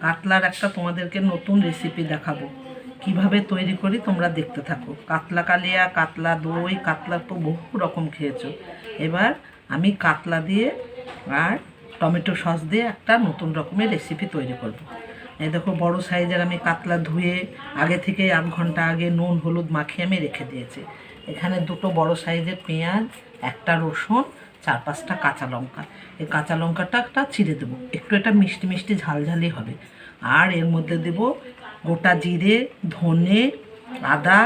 কাতলার একটা তোমাদেরকে নতুন রেসিপি দেখাবো। কীভাবে তৈরি করি তোমরা দেখতে থাকো। কাতলা কালিয়া, কাতলা দই, কাতলা তো বহু রকম খেয়েছো। এবার আমি কাতলা দিয়ে আর টমেটো সস দিয়ে একটা নতুন রকমের রেসিপি তৈরি করব। এই দেখো, বড় সাইজের আমি কাতলা ধুয়ে আগে থেকে আধ ঘণ্টা আগে নুন, হলুদ মাখিয়ে আমি রেখে দিয়েছি। এখানে দুটো বড় সাইজের পেঁয়াজ, একটা রসুন, চার পাঁচটা কাঁচা লঙ্কা। এই কাঁচা লঙ্কাটা একটা চিড়ে দেবো। একটু এটা মিষ্টি মিষ্টি ঝালঝালি হবে। আর এর মধ্যে দেব গোটা জিরে, ধনে, আদা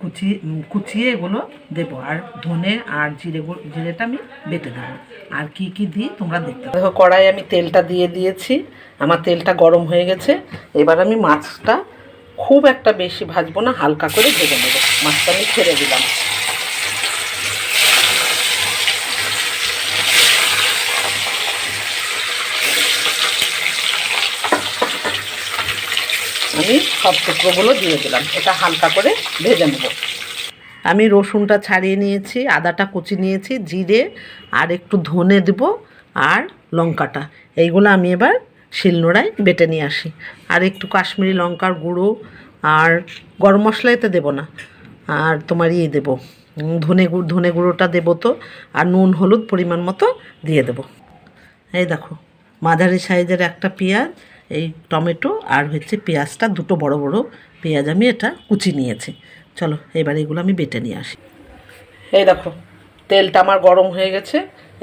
কুচি উম, কুচিয়ে এগুলো দেবো। আর ধনে আর জিরে জিরেটা আমি বেটে দেবো। আর কি কি দিই তোমরা দেখতে দেখো কড়াই আমি তেলটা দিয়ে দিয়েছি। আমার তেলটা গরম হয়ে গেছে। এবার আমি মাছটা খুব একটা বেশি ভাজবো না হালকা করে ভেজে নেব। মাছটা আমি ছেড়ে দিলাম। আমি সব টুকরোগুলো দিয়ে দিলাম। এটা হালকা করে ভেজে নেব। আমি রসুনটা ছাড়িয়ে নিয়েছি, আদাটা কুচি নিয়েছি, জিরে আর একটু ধনে দেব আর লঙ্কাটা। এইগুলো আমি এবার শিলনোড়ায় বেটে নিয়ে আসি। আর একটু কাশ্মীরি লঙ্কার গুঁড়ো আর গরম মশলা এতে দেবো না, আর তোমার ইয়ে দেবো। ধনে গুঁড়ো ধনে গুঁড়োটা দেবো তো, আর নুন, হলুদ পরিমাণ মতো দিয়ে দেবো। এই দেখো, মাঝারি সাইজের একটা পেঁয়াজ এই টমেটো আর হচ্ছে পেঁয়াজটা, দুটো বড় বড় পেঁয়াজ আমি এটা কুচি নিয়েছি। চলো, এবার এগুলো আমি বেটে নিয়ে আসি। এই দেখো, তেলটা আমার গরম হয়ে গেছে।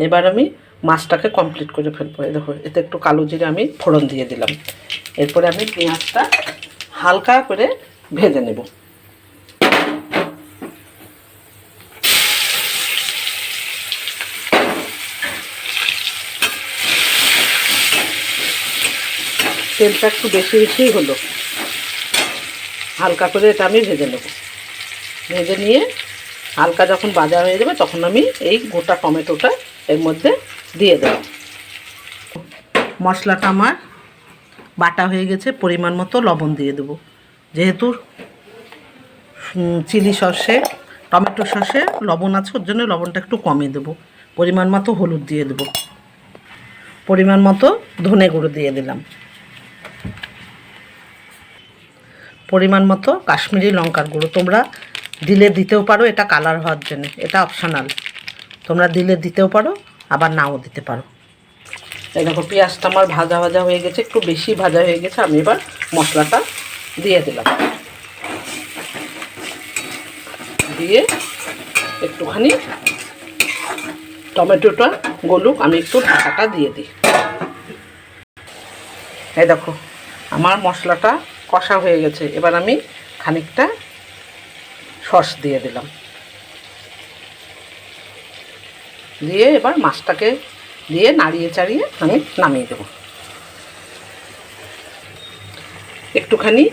এবার আমি মাছটাকে কমপ্লিট করে ফেলব। এই দেখো, এতে একটু কালো জিরে আমি ফোড়ন দিয়ে দিলাম। এরপরে আমি পেঁয়াজটা হালকা করে ভেজে নেব। তেলটা একটু বেশি বেশিই হলো। হালকা করে এটা আমি ভেজে নেব। ভেজে নিয়ে হালকা যখন ভাজা হয়ে যাবে তখন আমি এই গোটা টমেটোটা এর মধ্যে দিয়ে দেব। মশলাটা আমার বাটা হয়ে গেছে, পরিমাণ মতো লবণ দিয়ে দেবো। যেহেতু চিলি সসে, টমেটো সসে লবণ আছে, ওর জন্য লবণটা একটু কমে দেবো। পরিমাণ মতো হলুদ দিয়ে দেবো। পরিমাণ মতো ধনে গুঁড়ো দিয়ে দিলাম। পরিমাণ মতো কাশ্মীরি লঙ্কার গুঁড়ো। তোমরা দিলে দিতেও পারো, এটা কালার হওয়ার জন্য। এটা অপশনাল তোমরা দিলে দিতেও পারো, আবার নাও দিতে পারো। এই দেখো, পেঁয়াজটা আমার ভাজা ভাজা হয়ে গেছে, একটু বেশি ভাজা হয়ে গেছে, আমি এবার মশলাটা দিয়ে দিলাম। দিয়ে একটুখানি টমেটোটা গলুক, আমি একটু ঢাকাটা দিয়ে দিই। এই দেখো, আমার মশলাটা কষা হয়ে গেছে। এবার আমি খানিকটা সস দিয়ে দিলাম। দিয়ে এবার মাছটাকে দিয়ে নাড়িয়ে চাড়িয়ে আমি নামিয়ে দেব। একটুখানি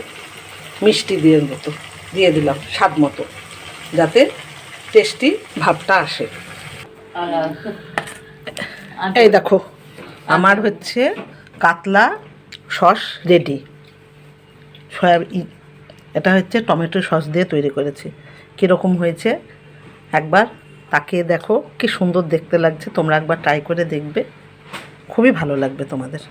মিষ্টি দিয়ে মতো দিয়ে দিলাম স্বাদ মতো যাতে টেস্টি ভাবটা আসে। এই দেখো আমার হচ্ছে কাতলা সস রেডি সয়াবিন এটা হচ্ছে টমেটো সস দিয়ে তৈরি করেছি। কীরকম হয়েছে? একবার তাকে দেখো, কি সুন্দর দেখতে লাগছে। তোমরা একবার ট্রাই করে দেখবে। খুবই ভালো লাগবে তোমাদের।